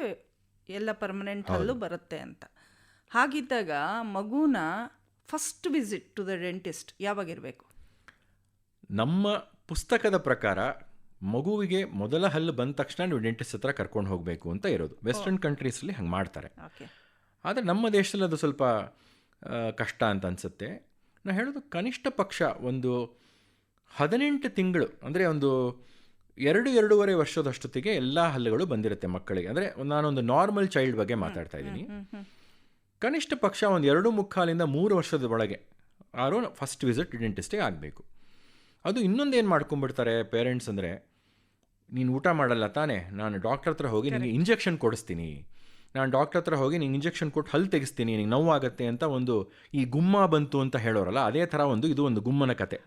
ಎಲ್ಲ ಪರ್ಮನೆಂಟ್ ಹಲ್ಲು ಬರುತ್ತೆ ಅಂತ. ಹಾಗಿದ್ದಾಗ ಮಗುನ first visit to the dentist ಯಾವಾಗಿರಬೇಕು ನಮ್ಮ ಪುಸ್ತಕದ ಪ್ರಕಾರ ಮಗುವಿಗೆ ಮೊದಲ ಹಲ್ಲು ಬಂದ ತಕ್ಷಣ ನೀವು ಡೆಂಟಿಸ್ಟ್ ಹತ್ರ ಕರ್ಕೊಂಡು ಹೋಗಬೇಕು ಅಂತ ಇರೋದು. ವೆಸ್ಟರ್ನ್ ಕಂಟ್ರೀಸಲ್ಲಿ ಹಂಗೆ ಮಾಡ್ತಾರೆ. ಆದರೆ ನಮ್ಮ ದೇಶದಲ್ಲಿ ಅದು ಸ್ವಲ್ಪ ಕಷ್ಟ ಅಂತ ಅನಿಸುತ್ತೆ. ನಾನು ಹೇಳೋದು ಕನಿಷ್ಠ ಪಕ್ಷ ಒಂದು ಹದಿನೆಂಟು ತಿಂಗಳು ಅಂದರೆ ಒಂದು ಎರಡು ಎರಡೂವರೆ ವರ್ಷದಷ್ಟೊತ್ತಿಗೆ ಎಲ್ಲ ಹಲ್ಲುಗಳು ಬಂದಿರುತ್ತೆ ಮಕ್ಕಳಿಗೆ. ಅಂದರೆ ನಾನೊಂದು ನಾರ್ಮಲ್ ಚೈಲ್ಡ್ ಬಗ್ಗೆ ಮಾತಾಡ್ತಾ ಇದ್ದೀನಿ. ಕನಿಷ್ಠ ಪಕ್ಷ ಒಂದು ಎರಡು ಮುಕ್ಕಾಲಿಂದ ಮೂರು ವರ್ಷದ ಒಳಗೆ ಆರು ಫಸ್ಟ್ ವಿಸಿಟ್ ಡೆಂಟಿಸ್ಟಿಗೆ ಆಗಬೇಕು. ಅದು ಇನ್ನೊಂದು ಏನು ಮಾಡ್ಕೊಂಡ್ಬಿಡ್ತಾರೆ ಪೇರೆಂಟ್ಸ್ ಅಂದರೆ ನೀನು ಊಟ ಮಾಡಲ್ಲ ತಾನೇ ನಾನು ಡಾಕ್ಟರ್ ಹತ್ರ ಹೋಗಿ ನಿನಗೆ ಇಂಜೆಕ್ಷನ್ ಕೊಡಿಸ್ತೀನಿ. ನಾನು ಡಾಕ್ಟರ್ ಹತ್ರ ಹೋಗಿ ನಿಂಗೆ ಇಂಜೆಕ್ಷನ್ ಕೊಟ್ಟು ಹಲ್ಲು ತೆಗಿಸ್ತೀನಿ ನಿಂಗೆ ನೋವಾಗುತ್ತೆ ಅಂತ ಒಂದು ಈ ಗುಮ್ಮ ಬಂತು ಅಂತ ಹೇಳೋರಲ್ಲ ಅದೇ ಥರ ಒಂದು ಇದು ಒಂದು ಗುಮ್ಮನ ಕತೆ.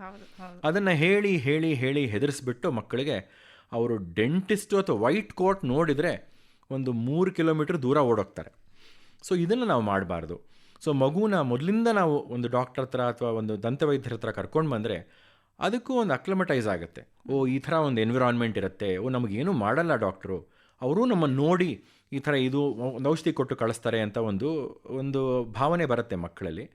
ಅದನ್ನು ಹೇಳಿ ಹೇಳಿ ಹೇಳಿ ಹೆದರಿಸ್ಬಿಟ್ಟು ಮಕ್ಕಳಿಗೆ ಅವರು ಡೆಂಟಿಸ್ಟು ಅಥವಾ ವೈಟ್ ಕೋಟ್ ನೋಡಿದರೆ ಒಂದು ಮೂರು ಕಿಲೋಮೀಟ್ರ್ ದೂರ ಓಡೋಗ್ತಾರೆ. ಸೊ ಇದನ್ನು ನಾವು ಮಾಡಬಾರ್ದು. ಸೊ ಮಗುನ ಮೊದಲಿಂದ ನಾವು ಒಂದು ಡಾಕ್ಟರ್ ಹತ್ರ ಅಥವಾ ಒಂದು ದಂತವೈದ್ಯರ ಹತ್ರ ಕರ್ಕೊಂಡು ಬಂದರೆ ಅದಕ್ಕೂ ಒಂದು ಅಕ್ಲಮಟೈಸ್ ಆಗುತ್ತೆ. ಓ, ಈ ಥರ ಒಂದು ಎನ್ವಿರಾನ್ಮೆಂಟ್ ಇರುತ್ತೆ. ಓ, ನಮಗೇನು ಮಾಡಲ್ಲ ಡಾಕ್ಟ್ರು. ಅವರು ನಮ್ಮನ್ನು ನೋಡಿ ಈ ಥರ ಇದು ಒಂದು ಔಷಧಿ ಕೊಟ್ಟು ಕಳಿಸ್ತಾರೆ ಅಂತ ಒಂದು ಒಂದು ಭಾವನೆ ಬರುತ್ತೆ ಮಕ್ಕಳಲ್ಲಿ.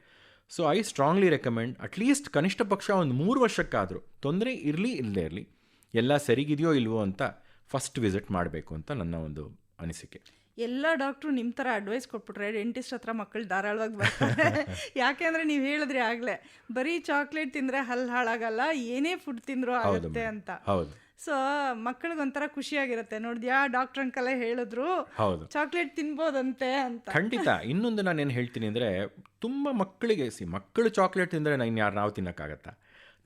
So I strongly recommend at least ಕನಿಷ್ಠ ಪಕ್ಷ ಒಂದು ಮೂರು ವರ್ಷಕ್ಕಾದರೂ, ತೊಂದರೆ ಇರಲಿ ಇಲ್ಲದೇ ಇರಲಿ, ಎಲ್ಲ ಸರಿಗಿದೆಯೋ, ಇಲ್ವೋ ಅಂತ ಫಸ್ಟ್ ವಿಸಿಟ್ ಮಾಡಬೇಕು ಅಂತ ನನ್ನ ಒಂದು ಅನಿಸಿಕೆ. ಎಲ್ಲ ಡಾಕ್ಟ್ರು ನಿಮ್ಮ ಥರ ಅಡ್ವೈಸ್ ಕೊಟ್ಬಿಟ್ರೆ ಡೆಂಟಿಸ್ಟ್ ಹತ್ರ ಮಕ್ಕಳು ಧಾರಾಳವಾಗಿ ಬರ್ತಾರೆ. ಯಾಕೆಂದ್ರೆ ನೀವು ಹೇಳಿದ್ರೆ ಆಗಲೇ ಬರೀ ಚಾಕ್ಲೇಟ್ ತಿಂದರೆ ಹಲ್ಲು ಹಾಳಾಗಲ್ಲ ಏನೇ ಫುಡ್ ತಿಂದರೂ ಆಗುತ್ತೆ ಅಂತ. ಸೊ ಮಕ್ಕಳಿಗೊಂಥರ ಖುಷಿಯಾಗಿರುತ್ತೆ. ನೋಡಿದ್ಯಾ ಡಾಕ್ಟರ್ ಅಂಕಲೇ ಹೇಳಿದ್ರು ಹೌದು. ಚಾಕ್ಲೇಟ್ ತಿನ್ಬೋದಂತೆ ಅಂತ. ಖಂಡಿತ. ಇನ್ನೊಂದು ನಾನು ಏನು ಹೇಳ್ತೀನಿ ಅಂದರೆ ತುಂಬ ಮಕ್ಕಳಿಗೆ ಸಿ ಮಕ್ಕಳು ಚಾಕ್ಲೇಟ್ ತಿಂದರೆ ನಾನು ಯಾರು ನಾವು ತಿನ್ನೋಕ್ಕಾಗತ್ತಾ?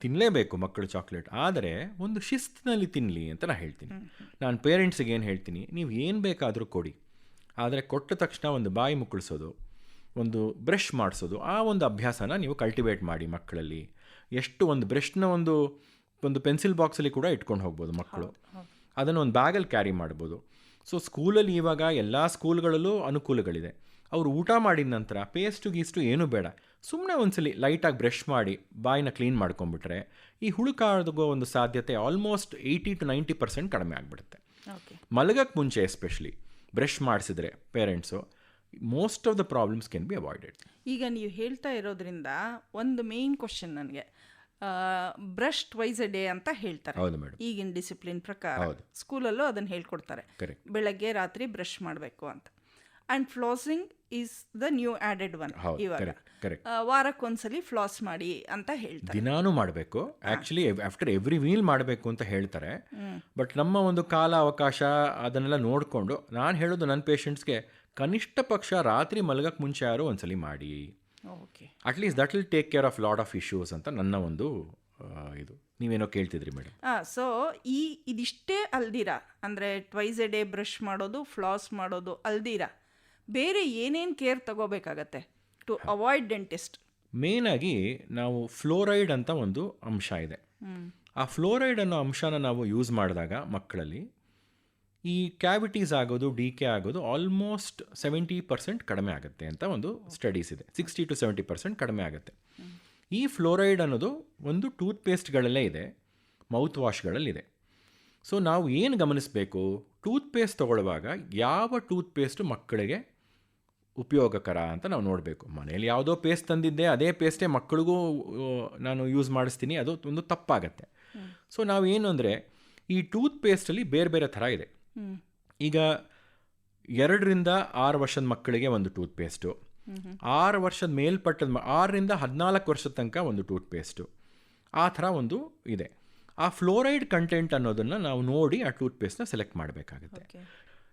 ತಿನ್ನಲೇಬೇಕು ಮಕ್ಕಳು ಚಾಕ್ಲೇಟ್ ಆದರೆ ಒಂದು ಶಿಸ್ತಿನಲ್ಲಿ ತಿನ್ನಲಿ ಅಂತ ನಾನು ಹೇಳ್ತೀನಿ. ನಾನು ಪೇರೆಂಟ್ಸಿಗೆ ಏನು ಹೇಳ್ತೀನಿ ನೀವು ಏನು ಬೇಕಾದರೂ ಕೊಡಿ. ಆದರೆ ಕೊಟ್ಟ ತಕ್ಷಣ ಒಂದು ಬಾಯಿ ಮುಕ್ಕಳಿಸೋದು ಒಂದು ಬ್ರಷ್ ಮಾಡಿಸೋದು ಆ ಒಂದು ಅಭ್ಯಾಸನ ನೀವು ಕಲ್ಟಿವೇಟ್ ಮಾಡಿ ಮಕ್ಕಳಲ್ಲಿ. ಎಷ್ಟು ಒಂದು ಬ್ರಷ್ನ ಒಂದು ಒಂದು ಪೆನ್ಸಿಲ್ ಬಾಕ್ಸಲ್ಲಿ ಕೂಡ ಇಟ್ಕೊಂಡು ಹೋಗ್ಬೋದು ಮಕ್ಕಳು. ಅದನ್ನು ಒಂದು ಬ್ಯಾಗಲ್ಲಿ ಕ್ಯಾರಿ ಮಾಡ್ಬೋದು. ಸೊ ಸ್ಕೂಲಲ್ಲಿ ಇವಾಗ ಎಲ್ಲ ಸ್ಕೂಲ್ಗಳಲ್ಲೂ ಅನುಕೂಲಗಳಿದೆ. ಅವರು ಊಟ ಮಾಡಿದ ನಂತರ ಪೇಸ್ಟು ಗೀಸ್ಟು ಏನೂ ಬೇಡ. ಸುಮ್ಮನೆ ಒಂದ್ಸಲಿ ಲೈಟಾಗಿ ಬ್ರಷ್ ಮಾಡಿ ಬಾಯಿನ ಕ್ಲೀನ್ ಮಾಡ್ಕೊಂಡ್ಬಿಟ್ರೆ ಈ ಹುಳುಕಾಡಗೋ ಒಂದು ಸಾಧ್ಯತೆ almost eighty to ninety percent ಕಡಿಮೆ ಆಗಿಬಿಡುತ್ತೆ. ಮಲಗಕ್ಕೆ ಮುಂಚೆ ಎಸ್ಪೆಷಲಿ ಬ್ರಷ್ ಮಾಡಿಸಿದ್ರೆ parents most of the problems can be avoided ಈಗ ನೀವು ಹೇಳ್ತಾ ಇರೋದ್ರಿಂದ ಒಂದು ಮೇನ್ ಕ್ವಶನ್ ನನಗೆ. ಬ್ರಷ್ ಟ್ವೈಸ್ ಅ ಡೇ ಅಂತ ಹೇಳ್ತಾರೆ. ಈಗಿನ ಡಿಸಿಪ್ಲಿನ್ ಪ್ರಕಾರ. ಸ್ಕೂಲಲ್ಲೂ ಅದನ್ನು ಹೇಳ್ಕೊಡ್ತಾರೆ. ಬೆಳಗ್ಗೆ ರಾತ್ರಿ ಬ್ರಷ್ ಮಾಡಬೇಕು ಅಂತ. And flossing is the new added one ಇವಾಗ. ವಾರಕ್ಕೊಂದ್ಸಲಿ ಫ್ಲಾಸ್ ಮಾಡಿ ಅಂತ ಹೇಳ್ತಾರೆ. ದಿನಾನು ಮಾಡಬೇಕು. ಆಕ್ಚುಲಿ ಆಫ್ಟರ್ ಎವ್ರಿ ವೀಲ್ ಮಾಡಬೇಕು ಅಂತ ಹೇಳ್ತಾರೆ. ಬಟ್ ನಮ್ಮ ಒಂದು ಕಾಲ ಅವಕಾಶ ಅದನ್ನೆಲ್ಲ ನೋಡಿಕೊಂಡು ನಾನು ಹೇಳೋದು ನನ್ನ ಪೇಷಂಟ್ಸ್ಗೆ ಕನಿಷ್ಠ ಪಕ್ಷ ರಾತ್ರಿ ಮಲಗಕ್ಕೆ ಮುಂಚೆ ಯಾರು ಒಂದ್ಸಲಿ ಮಾಡಿ. Okay at least that will take care of lot of issues ಅಂತ ನನ್ನ ಒಂದು ಇದು. ನೀವೇನೋ ಕೇಳ್ತಿದ್ರಿ ಮೇಡಮ್. ಹಾಂ ಸೊ ಈ ಇದಿಷ್ಟೇ ಅಲ್ದಿರ? ಅಂದರೆ ಟ್ವೈಸ್ ಎ ಡೇ ಬ್ರಷ್ ಮಾಡೋದು ಫ್ಲಾಸ್ ಮಾಡೋದು ಅಲ್ದಿರಾ? ಬೇರೆ ಏನೇನು ಕೇರ್ ತಗೋಬೇಕಾಗತ್ತೆ? ಟು ಅವಾಯ್ಡ್ ಡೆಂಟಿಸ್ಟ್ ಮೇಯ್ನಾಗಿ ನಾವು ಫ್ಲೋರೈಡ್ ಅಂತ ಒಂದು ಅಂಶ ಇದೆ. ಆ ಫ್ಲೋರೈಡ್ ಅನ್ನೋ ಅಂಶನ ನಾವು ಯೂಸ್ ಮಾಡಿದಾಗ ಮಕ್ಕಳಲ್ಲಿ ಈ ಕ್ಯಾವಿಟೀಸ್ ಆಗೋದು ಡಿ ಕೆ ಆಗೋದು ಆಲ್ಮೋಸ್ಟ್ ಸೆವೆಂಟಿ ಪರ್ಸೆಂಟ್ ಕಡಿಮೆ ಆಗುತ್ತೆ ಅಂತ ಒಂದು ಸ್ಟಡೀಸ್ ಇದೆ. ಸಿಕ್ಸ್ಟಿ ಟು ಸೆವೆಂಟಿ ಪರ್ಸೆಂಟ್ ಕಡಿಮೆ ಆಗುತ್ತೆ. ಈ ಫ್ಲೋರೈಡ್ ಅನ್ನೋದು ಒಂದು ಟೂತ್ ಪೇಸ್ಟ್ಗಳಲ್ಲೇ ಇದೆ ಮೌತ್ ವಾಶ್ಗಳಲ್ಲಿದೆ ಸೊ ನಾವು ಏನು ಗಮನಿಸಬೇಕು? ಟೂತ್ ಪೇಸ್ಟ್ ತೊಗೊಳ್ಳುವಾಗ ಯಾವ ಟೂತ್ ಪೇಸ್ಟು ಮಕ್ಕಳಿಗೆ ಉಪಯೋಗಕರ ಅಂತ ನಾವು ನೋಡಬೇಕು. ಮನೇಲಿ ಯಾವುದೋ ಪೇಸ್ಟ್ ತಂದಿದ್ದೆ ಅದೇ ಪೇಸ್ಟೇ ಮಕ್ಕಳಿಗೂ ನಾನು ಯೂಸ್ ಮಾಡಿಸ್ತೀನಿ ಅದು ಒಂದು ತಪ್ಪಾಗತ್ತೆ. ಸೊ ನಾವು ಏನು ಅಂದರೆ ಈ ಟೂತ್ ಪೇಸ್ಟಲ್ಲಿ ಬೇರೆ ಬೇರೆ ಥರ ಇದೆ. ಈಗ ಎರಡರಿಂದ ಆರು ವರ್ಷದ ಮಕ್ಕಳಿಗೆ ಒಂದು ಟೂತ್ ಪೇಸ್ಟು ಆರು ವರ್ಷದ ಮೇಲ್ಪಟ್ಟದ ಆರರಿಂದ ಹದಿನಾಲ್ಕು ವರ್ಷದ ತನಕ ಒಂದು ಟೂತ್ ಪೇಸ್ಟು ಆ ಥರ ಒಂದು ಇದೆ. ಆ ಫ್ಲೋರೈಡ್ ಕಂಟೆಂಟ್ ಅನ್ನೋದನ್ನು ನಾವು ನೋಡಿ ಆ ಟೂತ್ ಪೇಸ್ಟ್ನ ಸೆಲೆಕ್ಟ್ ಮಾಡಬೇಕಾಗುತ್ತೆ.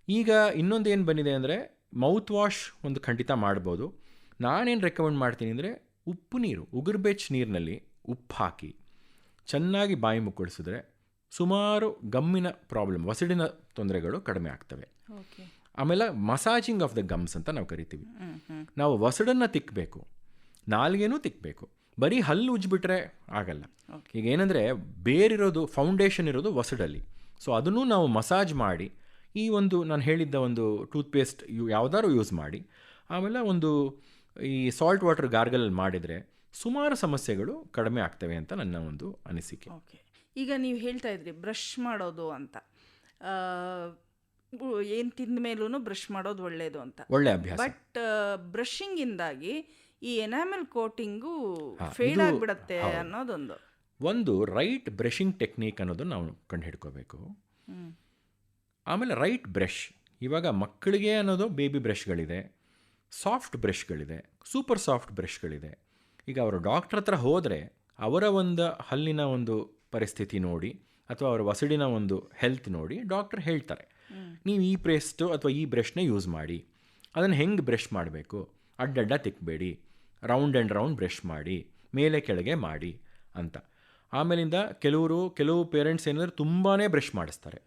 ಈಗ ಇನ್ನೊಂದು ಏನು ಬಂದಿದೆ ಅಂದರೆ ಮೌತ್ ವಾಶ್ ಒಂದು ಖಂಡಿತ ಮಾಡ್ಬೋದು. ನಾನೇನು ರೆಕಮೆಂಡ್ ಮಾಡ್ತೀನಿ ಅಂದರೆ ಉಪ್ಪು ನೀರು ಉಗುರುಬೆಚ್ಚ ನೀರಿನಲ್ಲಿ ಉಪ್ಪು ಹಾಕಿ ಚೆನ್ನಾಗಿ ಬಾಯಿ ಮುಕ್ಕಳಿಸಿದ್ರೆ ಸುಮಾರು ಗಮ್ಮಿನ ಪ್ರಾಬ್ಲಮ್ ವಸಡಿನ ತೊಂದರೆಗಳು ಕಡಿಮೆ ಆಗ್ತವೆ. ಆಮೇಲೆ ಮಸಾಜಿಂಗ್ ಆಫ್ ದ ಗಮ್ಸ್ ಅಂತ ನಾವು ಕರಿತೀವಿ. ನಾವು ವಸಡನ್ನು ತಿಕ್ಕಬೇಕು ನಾಲ್ಗೆನೂ ತಿಕ್ಕಬೇಕು ಬರೀ ಹಲ್ಲು ಉಜ್ಜಿಬಿಟ್ರೆ ಆಗಲ್ಲ. ಈಗ ಏನಂದರೆ ಬೇರಿರೋದು ಫೌಂಡೇಶನ್ ಇರೋದು ವಸಡಲ್ಲಿ ಸೊ ಅದನ್ನು ನಾವು ಮಸಾಜ್ ಮಾಡಿ ಈ ಒಂದು ನಾನು ಹೇಳಿದ್ದ ಒಂದು ಟೂತ್ಪೇಸ್ಟ್ ಯು ಯಾವುದಾದ್ರು ಯೂಸ್ ಮಾಡಿ ಆಮೇಲೆ ಒಂದು ಈ ಸಾಲ್ಟ್ ವಾಟರ್ ಗಾರ್ಗಲ್ ಮಾಡಿದರೆ ಸುಮಾರು ಸಮಸ್ಯೆಗಳು ಕಡಿಮೆ ಆಗ್ತವೆ ಅಂತ ನನ್ನ ಒಂದು ಅನಿಸಿಕೆ. ಓಕೆ. ಈಗ ನೀವು ಹೇಳ್ತಾ ಇದ್ರಿ ಬ್ರಷ್ ಮಾಡೋದು ಅಂತ. ಏನು ತಿಂದ ಮೇಲೂ ಬ್ರಷ್ ಮಾಡೋದು ಒಳ್ಳೆಯದು ಅಂತ. ಒಳ್ಳೆ ಅಭ್ಯಾಸ. ಬಟ್ ಬ್ರಷಿಂಗಿಂದಾಗಿ ಈ ಎನಾಮೆಲ್ ಕೋಟಿಂಗು ಫೇಲ್ ಆಗಿಬಿಡತ್ತೆ ಅನ್ನೋದೊಂದು. ಒಂದು ರೈಟ್ ಬ್ರಷಿಂಗ್ ಟೆಕ್ನಿಕ್ ಅನ್ನೋದನ್ನು ನಾವು ಕಂಡು ಹಿಡ್ಕೋಬೇಕು. ಹ್ಮ್. ಆಮೇಲೆ ರೈಟ್ ಬ್ರಷ್. ಇವಾಗ ಮಕ್ಕಳಿಗೆ ಅನ್ನೋದು ಬೇಬಿ ಬ್ರಷ್ಗಳಿದೆ. ಸಾಫ್ಟ್ ಬ್ರಷ್ಗಳಿದೆ. ಸೂಪರ್ ಸಾಫ್ಟ್ ಬ್ರಷ್ಗಳಿದೆ. ಈಗ ಅವರು ಡಾಕ್ಟ್ರ್ ಹತ್ರ ಹೋದರೆ ಅವರ ಒಂದು ಹಲ್ಲಿನ ಒಂದು ಪರಿಸ್ಥಿತಿ ನೋಡಿ ಅಥವಾ ಅವರ ವಸಡಿನ ಒಂದು ಹೆಲ್ತ್ ನೋಡಿ ಡಾಕ್ಟರ್ ಹೇಳ್ತಾರೆ. ನೀವು ಈ ಪೇಸ್ಟು ಅಥವಾ ಈ ಬ್ರಷ್ನ ಯೂಸ್ ಮಾಡಿ. ಅದನ್ನು ಹೆಂಗೆ ಬ್ರಷ್ ಮಾಡಬೇಕು? ಅಡ್ಡಡ್ಡ ತಿಕ್ಕಬೇಡಿ ರೌಂಡ್ ಆ್ಯಂಡ್ ರೌಂಡ್ ಬ್ರಷ್ ಮಾಡಿ. ಮೇಲೆ ಕೆಳಗೆ ಮಾಡಿ ಅಂತ. ಆಮೇಲಿಂದ ಕೆಲವರು ಕೆಲವು ಪೇರೆಂಟ್ಸ್ ಏನಂದ್ರೆ ತುಂಬಾ ಬ್ರಷ್ ಮಾಡಿಸ್ತಾರೆ.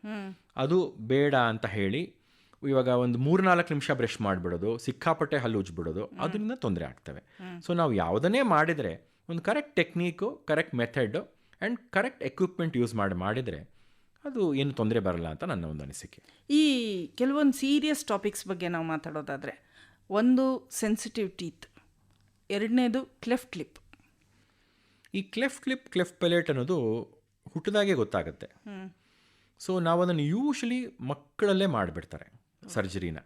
ಅದು ಬೇಡ ಅಂತ ಹೇಳಿ ಇವಾಗ ಒಂದು ಮೂರ್ನಾಲ್ಕು ನಿಮಿಷ ಬ್ರಷ್ ಮಾಡಿಬಿಡೋದು ಸಿಕ್ಕಾಪಟ್ಟೆ ಹಲ್ಲು ಉಜ್ಬಿಡೋದು ಅದರಿಂದ ತೊಂದರೆ ಆಗ್ತವೆ. ಸೊ ನಾವು ಯಾವುದನ್ನೇ ಮಾಡಿದರೆ ಒಂದು correct technique correct method and correct equipment use ಮಾಡಿ ಮಾಡಿದರೆ ಅದು ಏನು ತೊಂದರೆ ಬರಲ್ಲ ಅಂತ ನನ್ನ ಒಂದು ಅನಿಸಿಕೆ. ಈ ಕೆಲವೊಂದು ಸೀರಿಯಸ್ ಟಾಪಿಕ್ಸ್ ಬಗ್ಗೆ ನಾವು ಮಾತಾಡೋದಾದರೆ ಒಂದು ಸೆನ್ಸಿಟಿವ್ ಟೀತ್ ಎರಡನೇದು ಕ್ಲೆಫ್ಟ್ ಲಿಪ್ ಈ ಕ್ಲೆಫ್ಟ್ ಕ್ಲಿಪ್ ಕ್ಲೆಫ್ಟ್ ಪೆಲೆಟ್ ಅನ್ನೋದು ಹುಟ್ಟದಾಗೆ ಗೊತ್ತಾಗುತ್ತೆ. ಸೊ ನಾವು ಅದನ್ನು ಯೂಶಲಿ ಮಕ್ಕಳಲ್ಲೇ ಮಾಡಿಬಿಡ್ತಾರೆ ಸರ್ಜರಿನ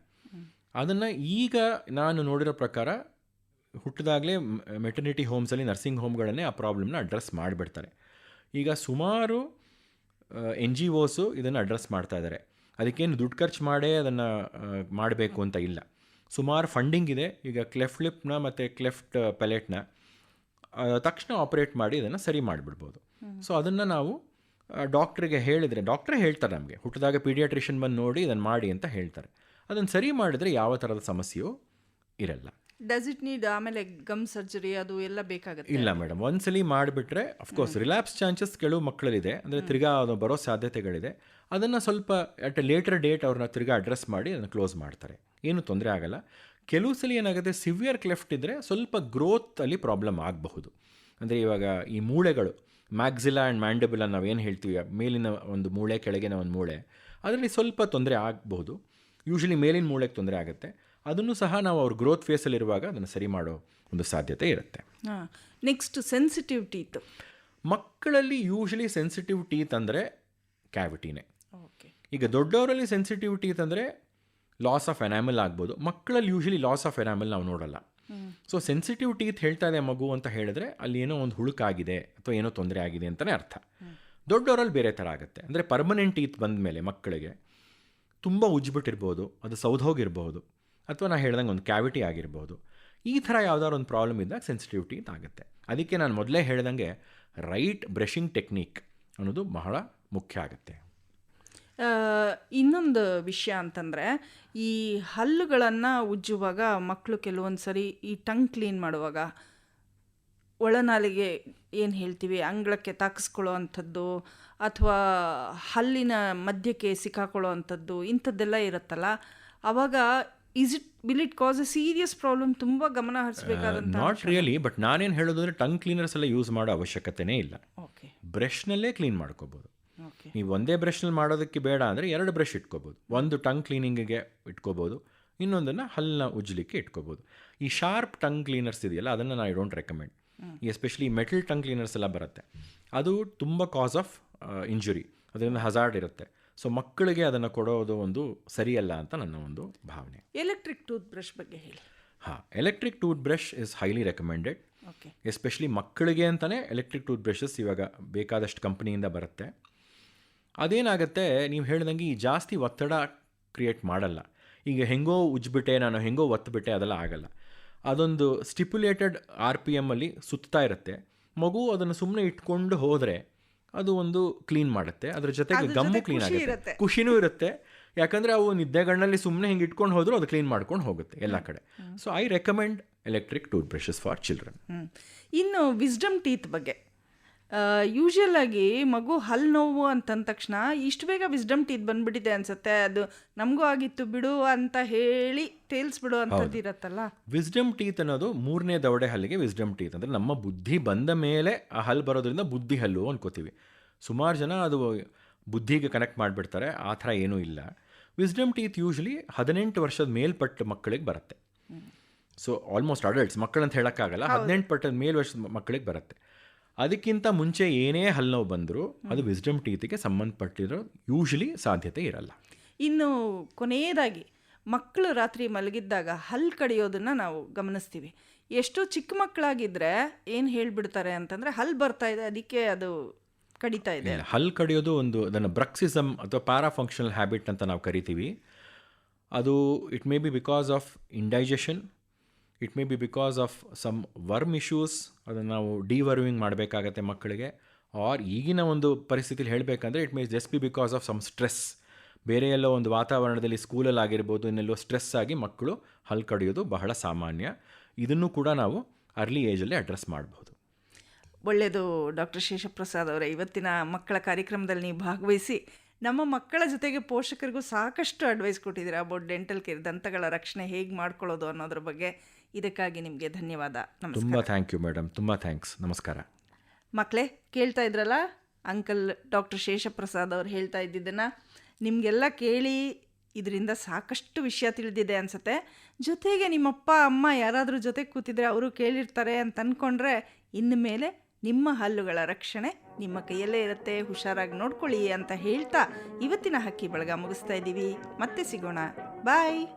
ಅದನ್ನು ಈಗ ನಾನು ನೋಡಿರೋ ಪ್ರಕಾರ ಹುಟ್ಟಿದಾಗಲೇ ಮೆಟರ್ನಿಟಿ ಹೋಮ್ಸಲ್ಲಿ ನರ್ಸಿಂಗ್ ಹೋಮ್ಗಳನ್ನೇ ಆ ಪ್ರಾಬ್ಲಮ್ನ ಅಡ್ರೆಸ್ ಮಾಡಿಬಿಡ್ತಾರೆ. ಈಗ ಸುಮಾರು ಎನ್ ಜಿ ಓಸು ಇದನ್ನು ಅಡ್ರೆಸ್ ಮಾಡ್ತಾ ಇದ್ದಾರೆ ಅದಕ್ಕೇನು ದುಡ್ಡು ಖರ್ಚು ಮಾಡೇ ಅದನ್ನು ಮಾಡಬೇಕು ಅಂತ ಇಲ್ಲ. ಸುಮಾರು ಫಂಡಿಂಗ್ ಇದೆ. ಈಗ ಕ್ಲೆಫ್ಟ್ ಲಿಪ್ನ ಮತ್ತು ಕ್ಲೆಫ್ಟ್ ಪೆಲೆಟ್ನ ತಕ್ಷಣ ಆಪ್ರೇಟ್ ಮಾಡಿ ಇದನ್ನು ಸರಿ ಮಾಡಿಬಿಡ್ಬೋದು. ಸೊ ಅದನ್ನು ನಾವು ಡಾಕ್ಟ್ರಿಗೆ ಹೇಳಿದರೆ ಡಾಕ್ಟ್ರೇ ಹೇಳ್ತಾರೆ ನಮಗೆ ಹುಟ್ಟಿದಾಗ ಪೀಡಿಯಾಟ್ರಿಷಿಯನ್ ಬಂದು ನೋಡಿ ಇದನ್ನು ಮಾಡಿ ಅಂತ ಹೇಳ್ತಾರೆ. ಅದನ್ನು ಸರಿ ಮಾಡಿದರೆ ಯಾವ ಥರದ ಸಮಸ್ಯೆಯೂ ಇರಲ್ಲ. ಡಸ್ ಇಟ್ ನೀಡ್ ಆಮೇಲೆ ಗಮ್ ಸರ್ಜರಿ ಅದು ಎಲ್ಲ ಬೇಕಾಗುತ್ತೆ? ಇಲ್ಲ ಮೇಡಮ್ ಒಂದ್ಸಲಿ ಮಾಡಿಬಿಟ್ರೆ ಅಫ್ಕೋರ್ಸ್ ರಿಲ್ಯಾಪ್ಸ್ ಚಾನ್ಸಸ್ ಕೆಲವು ಮಕ್ಕಳಲ್ಲಿದೆ ಅಂದರೆ ತಿರ್ಗಾ ಅದು ಬರೋ ಸಾಧ್ಯತೆಗಳಿದೆ. ಅದನ್ನು ಸ್ವಲ್ಪ ಅಟ್ ಎ ಲೇಟರ್ ಡೇಟ್ ಅವ್ರನ್ನ ತಿರ್ಗಾ ಅಡ್ರೆಸ್ ಮಾಡಿ ಅದನ್ನು ಕ್ಲೋಸ್ ಮಾಡ್ತಾರೆ. ಏನು ತೊಂದರೆ ಆಗಲ್ಲ. ಕೆಲವು ಸಲ ಏನಾಗುತ್ತೆ ಸಿವಿಯರ್ ಕ್ಲೆಫ್ಟ್ ಇದ್ದರೆ ಸ್ವಲ್ಪ ಗ್ರೋತಲ್ಲಿ ಪ್ರಾಬ್ಲಮ್ ಆಗಬಹುದು. ಅಂದರೆ ಇವಾಗ ಈ ಮೂಳೆಗಳು ಮ್ಯಾಕ್ಸಿಲಾ ಆ್ಯಂಡ್ ನಾವು ನಾವೇನು ಹೇಳ್ತೀವಿ ಮೇಲಿನ ಒಂದು ಮೂಳೆ ಕೆಳಗಿನ ಒಂದು ಮೂಳೆ ಅದರಲ್ಲಿ ಸ್ವಲ್ಪ ತೊಂದರೆ ಆಗಬಹುದು. ಯೂಶ್ವಲಿ ಮೇಲಿನ ಮೂಳೆಗೆ ತೊಂದರೆ ಆಗುತ್ತೆ. ಅದನ್ನು ಸಹ ನಾವು ಅವ್ರ ಗ್ರೋತ್ ಫೇಸಲ್ಲಿರುವಾಗ ಅದನ್ನು ಸರಿ ಮಾಡೋ ಒಂದು ಸಾಧ್ಯತೆ ಇರುತ್ತೆ. ನೆಕ್ಸ್ಟ್ ಸೆನ್ಸಿಟಿವ್ ಟೀತ್ ಮಕ್ಕಳಲ್ಲಿ ಯೂಶ್ವಲಿ ಸೆನ್ಸಿಟಿವ್ ಟೀತ್ ಅಂದರೆ ಕ್ಯಾವಿಟಿನೇ ಓಕೆ ಈಗ ದೊಡ್ಡವರಲ್ಲಿ ಸೆನ್ಸಿಟಿವ್ ಟೀತ್ ಅಂದರೆ ಲಾಸ್ ಆಫ್ ಎನಾಮಲ್ ಆಗ್ಬೋದು. ಮಕ್ಕಳಲ್ಲಿ ಯೂಶಲಿ ಲಾಸ್ ಆಫ್ ಎನಾಮಲ್ ನಾವು ನೋಡಲ್ಲ. ಸೊ ಸೆನ್ಸಿಟಿವ್ ಟೀತ್ ಹೇಳ್ತಾ ಇದೆ ಮಗು ಅಂತ ಹೇಳಿದ್ರೆ ಅಲ್ಲಿ ಏನೋ ಒಂದು ಹುಳುಕಾಗಿದೆ ಅಥವಾ ಏನೋ ತೊಂದರೆ ಆಗಿದೆ ಅಂತಲೇ ಅರ್ಥ. ದೊಡ್ಡವರಲ್ಲಿ ಬೇರೆ ಥರ ಆಗುತ್ತೆ. ಅಂದರೆ ಪರ್ಮನೆಂಟ್ ಟೀತ್ ಬಂದ ಮೇಲೆ ಮಕ್ಕಳಿಗೆ ತುಂಬ ಉಜ್ಜಿಬಿಟ್ಟಿರ್ಬೋದು ಅದು ಸೌದೋಗಿರ್ಬೋದು ಅಥವಾ ನಾನು ಹೇಳ್ದಂಗೆ ಒಂದು ಕ್ಯಾವಿಟಿ ಆಗಿರ್ಬೋದು. ಈ ಥರ ಯಾವ್ದಾದ್ರು ಒಂದು ಪ್ರಾಬ್ಲಮ್ ಇದ್ದಾಗ ಸೆನ್ಸಿಟಿವ್ ಟೀತ್ ಆಗುತ್ತೆ. ಅದಕ್ಕೆ ನಾನು ಮೊದಲೇ ಹೇಳ್ದಂಗೆ ರೈಟ್ ಬ್ರಷಿಂಗ್ ಟೆಕ್ನಿಕ್ ಅನ್ನೋದು ಬಹಳ ಮುಖ್ಯ ಆಗುತ್ತೆ. ಇನ್ನೊಂದು ವಿಷಯ ಅಂತಂದರೆ ಈ ಹಲ್ಲುಗಳನ್ನು ಉಜ್ಜುವಾಗ ಮಕ್ಕಳು ಕೆಲವೊಂದು ಸರಿ ಈ ಟಂಗ್ ಕ್ಲೀನ್ ಮಾಡುವಾಗ ಒಳನಾಲಿಗೆ ಏನು ಹೇಳ್ತೀವಿ ಅಂಗಳಕ್ಕೆ ತಾಕಿಸ್ಕೊಳ್ಳೋ ಅಂಥದ್ದು ಅಥವಾ ಹಲ್ಲಿನ ಮಧ್ಯಕ್ಕೆ ಸಿಕ್ಕಾಕೊಳ್ಳೋ ಅಂಥದ್ದು ಇಂಥದ್ದೆಲ್ಲ ಇರುತ್ತಲ್ಲ ಆವಾಗ is it will it cause a serious problem ತುಂಬ ಗಮನ ಹರಿಸ್ಬೇಕಾದಂಥ ನಾಟ್ ರಿಯಲಿ ಬಟ್ ನಾನೇನು ಹೇಳೋದು ಅಂದರೆ ಟಂಗ್ ಕ್ಲೀನರ್ಸ್ ಎಲ್ಲ ಯೂಸ್ ಮಾಡೋ ಅವಶ್ಯಕತೆನೇ ಇಲ್ಲ. ಓಕೆ ಬ್ರಷ್ನಲ್ಲೇ ಕ್ಲೀನ್ ಮಾಡ್ಕೋಬೋದು. ನೀವು ಒಂದೇ ಬ್ರಷ್ನಲ್ಲಿ ಮಾಡೋದಕ್ಕೆ ಬೇಡ ಅಂದರೆ ಎರಡು ಬ್ರಷ್ ಇಟ್ಕೋಬೋದು. ಒಂದು ಟಂಗ್ ಕ್ಲೀನಿಂಗಿಗೆ ಇಟ್ಕೋಬೋದು. ಇನ್ನೊಂದನ್ನು ಹಲ್ಲನ್ನ ಉಜ್ಜಲಿಕ್ಕೆ ಇಟ್ಕೋಬೋದು. ಈ ಶಾರ್ಪ್ ಟಂಗ್ ಕ್ಲೀನರ್ಸ್ ಇದೆಯಲ್ಲ ಅದನ್ನು ನಾನು I don't recommend especially metal tongue cleaners ಎಲ್ಲ ಬರುತ್ತೆ. ಅದು ತುಂಬ ಕಾಸ್ ಆಫ್ ಇಂಜುರಿ ಅದರಿಂದ ಹಜಾರ್ಡ್ ಇರುತ್ತೆ. ಸೊ ಮಕ್ಕಳಿಗೆ ಅದನ್ನು ಕೊಡೋದು ಒಂದು ಸರಿಯಲ್ಲ ಅಂತ ನನ್ನ ಒಂದು ಭಾವನೆ. ಎಲೆಕ್ಟ್ರಿಕ್ ಟೂತ್ ಬ್ರಷ್ ಬಗ್ಗೆ ಹೇಳಿ. ಹಾಂ electric tooth brush is highly recommended okay especially ಮಕ್ಕಳಿಗೆ ಅಂತಲೇ ಎಲೆಕ್ಟ್ರಿಕ್ ಟೂತ್ ಬ್ರಷಸ್ ಇವಾಗ ಬೇಕಾದಷ್ಟು ಕಂಪ್ನಿಯಿಂದ ಬರುತ್ತೆ. ಅದೇನಾಗುತ್ತೆ ನೀವು ಹೇಳ್ದಂಗೆ ಈ ಜಾಸ್ತಿ ಒತ್ತಡ ಕ್ರಿಯೇಟ್ ಮಾಡಲ್ಲ. ಈಗ ಹೆಂಗೋ ಉಜ್ಬಿಟ್ಟೆ ನಾನು ಹೆಂಗೋ ಒತ್ತುಬಿಟ್ಟೆ ಅದೆಲ್ಲ ಆಗಲ್ಲ. ಅದೊಂದು ಸ್ಟಿಪ್ಯುಲೇಟೆಡ್ ಆರ್ ಪಿ ಎಮ್ಮಲ್ಲಿ ಸುತ್ತಾ ಇರುತ್ತೆ. ಮಗು ಅದನ್ನು ಸುಮ್ಮನೆ ಇಟ್ಕೊಂಡು ಹೋದರೆ ಅದು ಒಂದು ಕ್ಲೀನ್ ಮಾಡುತ್ತೆ. ಅದ್ರ ಜೊತೆಗೆ ಗಮ್ಮು ಕ್ಲೀನ್ ಆಗುತ್ತೆ. ಖುಷಿನೂ ಇರುತ್ತೆ. ಯಾಕಂದರೆ ಅವು ನಿದ್ದೆಗಣ್ಣಲ್ಲಿ ಸುಮ್ಮನೆ ಹಿಂಗೆ ಇಟ್ಕೊಂಡು ಹೋದರೂ ಅದು ಕ್ಲೀನ್ ಮಾಡ್ಕೊಂಡು ಹೋಗುತ್ತೆ ಎಲ್ಲ ಕಡೆ. So I recommend electric tooth brushes for children. ಇನ್ನು ವಿಸ್ಡಮ್ ಟೀತ್ ಬಗ್ಗೆ. ಯೂಶಲ್ ಆಗಿ ಮಗು ಹಲ್ಲು ನೋವು ಅಂತಂದ ತಕ್ಷಣ ಇಷ್ಟು ಬೇಗ ವಿಸ್ಡಮ್ ಟೀತ್ ಬಂದ್ಬಿಟ್ಟಿದೆ ಅನ್ಸುತ್ತೆ. ಅದು ನಮಗೂ ಆಗಿತ್ತು ಬಿಡು ಅಂತ ಹೇಳಿ ತೇಲ್ಸ್ಬಿಡು ಅಂತದ್ದು ಇರತ್ತಲ್ಲ. ವಿಸ್ಡಮ್ ಟೀತ್ ಅನ್ನೋದು ಮೂರನೇ ದವಡೆ ಹಲ್ಲಿಗೆ ವಿಸ್ಡಮ್ ಟೀತ್ ಅಂದ್ರೆ ನಮ್ಮ ಬುದ್ಧಿ ಬಂದ ಮೇಲೆ ಆ ಹಲ್ಲು ಬರೋದ್ರಿಂದ ಬುದ್ಧಿ ಹಲ್ಲು ಅನ್ಕೋತೀವಿ. ಸುಮಾರು ಜನ ಅದು ಬುದ್ಧಿಗೆ ಕನೆಕ್ಟ್ ಮಾಡಿಬಿಡ್ತಾರೆ ಆ ಥರ ಏನೂ ಇಲ್ಲ. ವಿಸ್ಡಮ್ ಟೀತ್ ಯೂಶ್ವಲಿ ಹದಿನೆಂಟು ವರ್ಷದ ಮೇಲ್ಪಟ್ಟ ಮಕ್ಕಳಿಗೆ ಬರುತ್ತೆ. ಸೊ ಆಲ್ಮೋಸ್ಟ್ ಅಡಲ್ಟ್ಸ್ ಮಕ್ಕಳಂತ ಹೇಳೋಕ್ಕಾಗಲ್ಲ ಹದಿನೆಂಟು ಪಟ್ಟದ ಮೇಲ್ ವರ್ಷದ ಮಕ್ಕಳಿಗೆ ಬರುತ್ತೆ. ಅದಕ್ಕಿಂತ ಮುಂಚೆ ಏನೇ ಹಲ್ಲು ನೋವು ಬಂದರೂ ಅದು ವಿಸ್ಡಮ್ ಟೀತಿಗೆ ಸಂಬಂಧಪಟ್ಟಿರೋ ಯೂಶಲಿ ಸಾಧ್ಯತೆ ಇರಲ್ಲ. ಇನ್ನು ಕೊನೆಯದಾಗಿ ಮಕ್ಕಳು ರಾತ್ರಿ ಮಲಗಿದ್ದಾಗ ಹಲ್ಲು ಕಡಿಯೋದನ್ನು ನಾವು ಗಮನಿಸ್ತೀವಿ. ಎಷ್ಟೋ ಚಿಕ್ಕ ಮಕ್ಕಳಾಗಿದ್ದರೆ ಏನು ಹೇಳಿಬಿಡ್ತಾರೆ ಅಂತಂದರೆ ಹಲ್ಲು ಬರ್ತಾ ಇದೆ ಅದಕ್ಕೆ ಅದು ಕಡಿತಾ ಇದೆ. ಹಲ್ಲು ಕಡಿಯೋದು ಒಂದು ಅದನ್ನು ಬ್ರಕ್ಸಿಸಮ್ ಅಥವಾ ಪ್ಯಾರಾಫಂಕ್ಷನಲ್ ಹ್ಯಾಬಿಟ್ ಅಂತ ನಾವು ಕರಿತೀವಿ. ಅದು it may be because of indigestion it may be because of some worm issues ಅದನ್ನು ನಾವು ಡಿವರ್ಮಿಂಗ್ ಮಾಡಬೇಕಾಗತ್ತೆ ಮಕ್ಕಳಿಗೆ. ಆರ್ ಈಗಿನ ಒಂದು ಪರಿಸ್ಥಿತಿಲಿ ಹೇಳಬೇಕಂದ್ರೆ it may just be because of some stress ಬೇರೆ ಎಲ್ಲೋ ಒಂದು ವಾತಾವರಣದಲ್ಲಿ ಸ್ಕೂಲಲ್ಲಿ ಆಗಿರ್ಬೋದು, ಇನ್ನೆಲ್ಲೋ ಸ್ಟ್ರೆಸ್ ಆಗಿ ಮಕ್ಕಳು ಹಲ್ ಕಡಿಯೋದು ಬಹಳ ಸಾಮಾನ್ಯ. ಇದನ್ನು ಕೂಡ ನಾವು ಅರ್ಲಿ ಏಜಲ್ಲಿ ಅಡ್ರೆಸ್ ಮಾಡಬಹುದು ಒಳ್ಳೆಯದು ಡಾಕ್ಟರ್ ಶೇಷಪ್ರಸಾದ್ ಅವರೇ, ಇವತ್ತಿನ ಮಕ್ಕಳ ಕಾರ್ಯಕ್ರಮದಲ್ಲಿ ನೀವು ಭಾಗವಹಿಸಿ ನಮ್ಮ ಮಕ್ಕಳ ಜೊತೆಗೆ ಪೋಷಕರಿಗೂ ಸಾಕಷ್ಟು ಅಡ್ವೈಸ್ ಕೊಟ್ಟಿದ್ದೀರಾ ಅಬೌಟ್ ಡೆಂಟಲ್ ಕೇರ್ ದಂತಗಳ ರಕ್ಷಣೆ ಹೇಗೆ ಮಾಡ್ಕೊಳ್ಳೋದು ಅನ್ನೋದ್ರ ಬಗ್ಗೆ. ಇದಕ್ಕಾಗಿ ನಿಮಗೆ ಧನ್ಯವಾದ. ನಮಸ್ಕಾರ. ತುಂಬ ಥ್ಯಾಂಕ್ ಯು ಮೇಡಮ್ ತುಂಬ ಥ್ಯಾಂಕ್ಸ್ ನಮಸ್ಕಾರ. ಮಕ್ಕಳೇ ಕೇಳ್ತಾ ಇದ್ರಲ್ಲ? ಅಂಕಲ್ ಡಾಕ್ಟರ್ ಶೇಷಪ್ರಸಾದ್ ಅವ್ರು ಹೇಳ್ತಾ ಇದ್ದಿದ್ದನ್ನು ನಿಮಗೆಲ್ಲ ಕೇಳಿ ಇದರಿಂದ ಸಾಕಷ್ಟು ವಿಷಯ ತಿಳಿದಿದೆ ಅನಿಸುತ್ತೆ. ಜೊತೆಗೆ ನಿಮ್ಮಪ್ಪ ಅಮ್ಮ ಯಾರಾದರೂ ಜೊತೆ ಕೂತಿದ್ರೆ ಅವರು ಕೇಳಿರ್ತಾರೆ ಅಂತ ಅಂದ್ಕೊಂಡ್ರೆ ಇನ್ನು ಮೇಲೆ ನಿಮ್ಮ ಹಲ್ಲುಗಳ ರಕ್ಷಣೆ ನಿಮ್ಮ ಕೈಯಲ್ಲೇ ಇರುತ್ತೆ. ಹುಷಾರಾಗಿ ನೋಡ್ಕೊಳ್ಳಿ ಅಂತ ಹೇಳ್ತಾ ಇವತ್ತಿನ ಹಕ್ಕಿ ಬಳಗ ಮುಗಿಸ್ತಾ ಇದ್ದೀವಿ. ಮತ್ತೆ ಸಿಗೋಣ. ಬಾಯ್